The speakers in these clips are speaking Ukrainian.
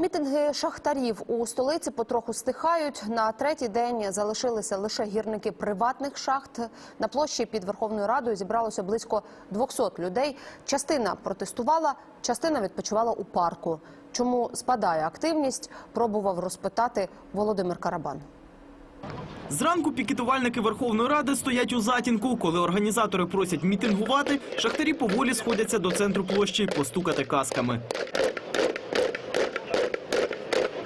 Мітинги шахтарів у столиці потроху стихають. На третій день залишилися лише гірники приватних шахт. На площі під Верховною Радою зібралося близько 200 людей. Частина протестувала, частина відпочивала у парку. Чому спадає активність, пробував розпитати Володимир Карабан. Зранку пікетувальники Верховної Ради стоять у затінку. Коли організатори просять мітингувати, шахтарі поволі сходяться до центру площі постукати касками.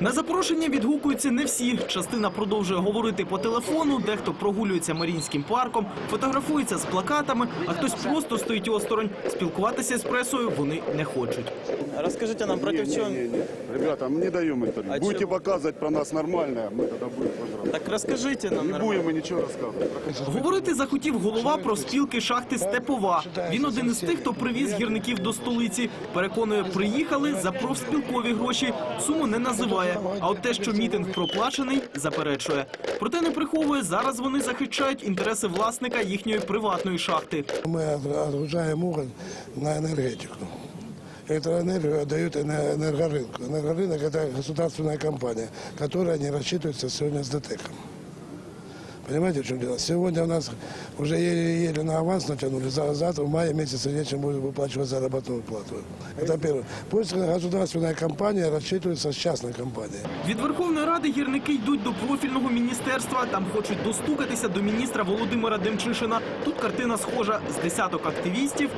На запрошення відгукуються не всі. Частина продовжує говорити по телефону, дехто прогулюється Марінським парком, фотографується з плакатами, а хтось просто стоїть осторонь. Спілкуватися з пресою вони не хочуть. Расскажите нам, против Не, чего... не, не. Ребята, мы не даем интервью. А Будете чего? показывать про нас нормальное, мы тогда будем, пожалуйста. Так расскажите нам. Не нормально. будем мы ничего рассказывать. Говорити захотів голова профспілки шахти Степова. Він один із тих, хто привіз гірників до столиці. Переконує, приїхали за профспілкові гроші. Суму не називає. А от те, що мітинг проплачений, заперечує. Проте не приховує, зараз вони захищають інтереси власника їхньої приватної шахти. Мы от- отгружаем уголь на энергетику. Электроэнергию отдают эне- энергорынку. Энергорынок – это государственная компания, которая не рассчитывается сегодня с ДТЭКом. Понимаете, в чем дело? Сегодня у нас уже еле-еле на аванс натянули, за- завтра в мае месяце нечем будет выплачивать заработную плату. Это первое. Пусть государственная компания рассчитывается с частной компанией. Від Верховної Ради гірники йдуть до профільного міністерства. Там хочуть достукатися до міністра Володимира Демчишина. Тут картина схожа з десяток активістів.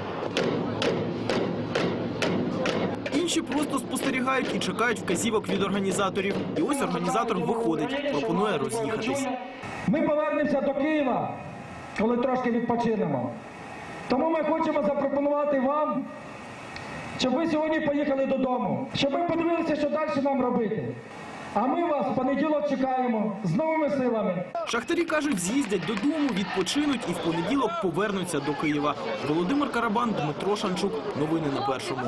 Інші просто спостерігають і чекають вказівок від організаторів. І ось організатор виходить, пропонує роз'їхатись. Ми повернемося до Києва, коли трошки відпочинемо. Тому ми хочемо запропонувати вам, щоб ви сьогодні поїхали додому, щоб ви подивилися, що далі нам робити. А ми вас в понеділок чекаємо з новими силами. Шахтарі кажуть, з'їздять додому, відпочинуть і в понеділок повернуться до Києва. Володимир Карабан, Дмитро Шанчук. Новини на першому.